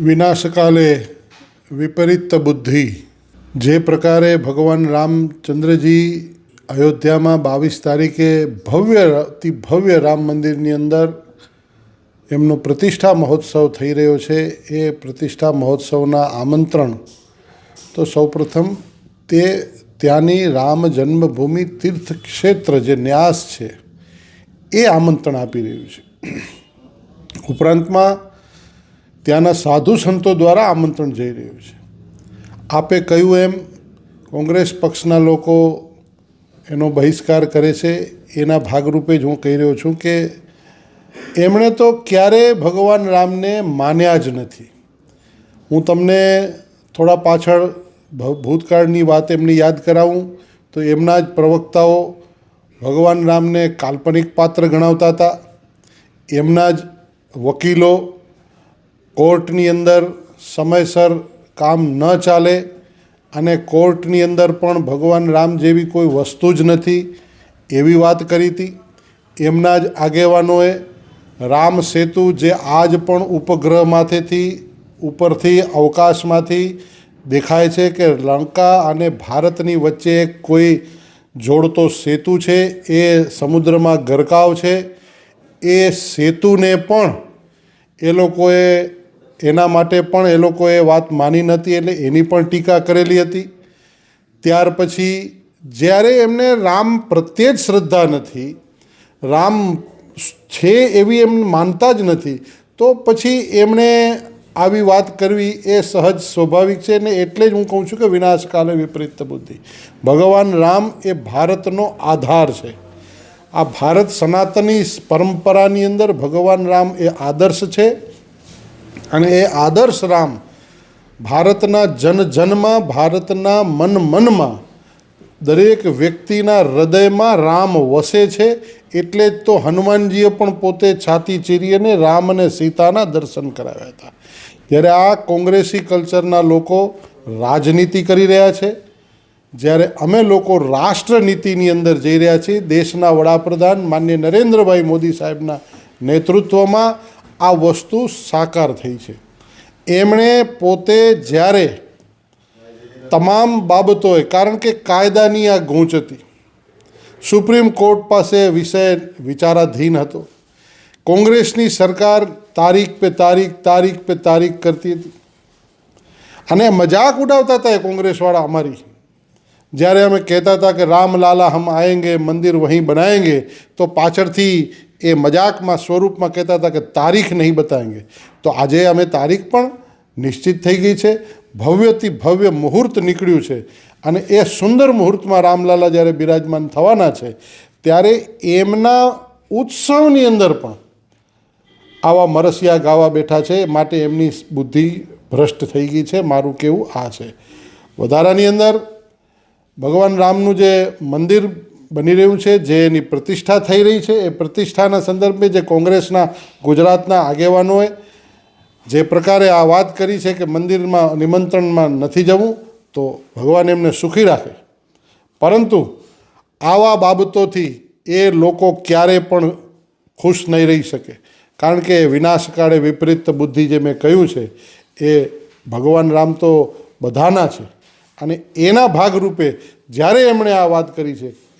વિનાશકાલે વિપરીત બુદ્ધિ. જે પ્રકારે ભગવાન રામચંદ્રજી અયોધ્યામાં બાવીસ તારીખે ભવ્ય અતિ ભવ્ય રામ મંદિરની અંદર એમનો પ્રતિષ્ઠા મહોત્સવ થઈ રહ્યો છે. એ પ્રતિષ્ઠા મહોત્સવના આમંત્રણ તો સૌપ્રથમ તે ત્યાંની રામ જન્મભૂમિ તીર્થ ક્ષેત્ર જે ન્યાસ છે, એ આમંત્રણ આપી રહ્યું છે. ઉપરાંતમાં ત્યાંના સાધુ સંતો દ્વારા આમંત્રણ જઈ રહ્યું છે. આપે કહ્યું એમ, કોંગ્રેસ પક્ષના લોકો એનો બહિષ્કાર કરે છે. એના ભાગરૂપે જ હું કહી રહ્યો છું કે એમણે તો ક્યારેય ભગવાન રામને માન્યા જ નથી. હું તમને થોડા પાછળ ભૂતકાળની વાત એમની યાદ કરાવું. તો એમના જ પ્રવક્તાઓ ભગવાન રામને કાલ્પનિક પાત્ર ગણાવતા હતા. એમના જ વકીલો કોર્ટની અંદર સમયસર કામ ન ચાલે અને કોર્ટની અંદર પણ ભગવાન રામ જેવી કોઈ વસ્તુ જ નથી એવી વાત કરી હતી. એમના જ આગેવાનોએ રામ સેતુ જે આજ પણ ઉપગ્રહમાંથીથી ઉપરથી અવકાશમાંથી દેખાય છે કે લંકા અને ભારતની વચ્ચે કોઈ જોડતો સેતુ છે, એ સમુદ્રમાં ગરકાવ છે, એ સેતુને પણ એ લોકોએ એના માટે પણ એ લોકોએ વાત માની નથી એટલે એની પણ ટીકા કરેલી હતી. ત્યાર પછી જ્યારે એમને રામ પ્રત્યે જ શ્રદ્ધા નથી, રામ છે એવી એમ માનતા જ નથી, તો પછી એમણે આવી વાત કરવી એ સહજ સ્વાભાવિક છે ને એટલે જ હું કહું છું કે વિનાશકાલે વિપરીત બુદ્ધિ. ભગવાન રામ એ ભારતનો આધાર છે. આ ભારત સનાતની પરંપરાની અંદર ભગવાન રામ એ આદર્શ છે. અને એ આદર્શ રામ ભારતના જન જનમાં ભારતના મન મનમાં દરેક વ્યક્તિના હૃદયમાં રામ વસે છે, એટલે જ તો હનુમાનજીએ પણ પોતે છાતી ચીરી અને રામ અને સીતાના દર્શન કરાવ્યા હતા. ત્યારે આ કોંગ્રેસી કલ્ચરના લોકો રાજનીતિ કરી રહ્યા છે. જ્યારે અમે લોકો રાષ્ટ્રનીતિની અંદર જઈ રહ્યા છીએ, દેશના વડાપ્રધાન માન્ય નરેન્દ્રભાઈ મોદી સાહેબના નેતૃત્વમાં આ વસ્તુ સાકાર થઈ છે. એમણે પોતે જ્યારે તમામ બાબતોએ, કારણ કે કાયદાની આ ગૂંચ હતી, સુપ્રીમ કોર્ટ પાસે વિષય વિચારાધીન હતો. કોંગ્રેસની સરકાર તારીખ પે તારીખ તારીખ પે તારીખ કરતી હતી. અને મજાક ઉડાવતા હતા એ કોંગ્રેસવાળા અમારી. જ્યારે અમે કહેતા હતા કે રામલાલા હમ આએંગે મંદિર વહીં બનાએંગે તો પાછળથી એ મજાકમાં સ્વરૂપમાં કહેતા હતા કે તારીખ નહીં બતાવેંગે તો આજે અમે તારીખ પણ નિશ્ચિત થઈ ગઈ છે. ભવ્યથી ભવ્ય મુહૂર્ત નીકળ્યું છે. અને એ સુંદર મુહૂર્તમાં રામલાલા જ્યારે બિરાજમાન થવાના છે, ત્યારે એમના ઉત્સવની અંદર પણ આવા મરસિયા ગાવા બેઠા છે માટે એમની બુદ્ધિ ભ્રષ્ટ થઈ ગઈ છે, મારું કેવું આ છે. વધારાની અંદર ભગવાન રામનું જે મંદિર બની રહ્યું છે. જે એની પ્રતિષ્ઠા થઈ રહી છે. એ પ્રતિષ્ઠાના સંદર્ભે જે કોંગ્રેસના, ગુજરાતના આગેવાનોએ જે પ્રકારે આ વાત કરી છે કે મંદિરમાં નિમંત્રણમાં નથી જવું, તો ભગવાન એમને સુખી રાખે. પરંતુ આવા બાબતોથી એ લોકો ક્યારે પણ ખુશ નહીં રહી શકે. કારણ કે વિનાશકાળે વિપરીત બુદ્ધિ જે મેં કહ્યું છે, એ ભગવાન રામ તો બધાના છે. અને એના ભાગરૂપે જ્યારે એમણે આ વાત કરી છે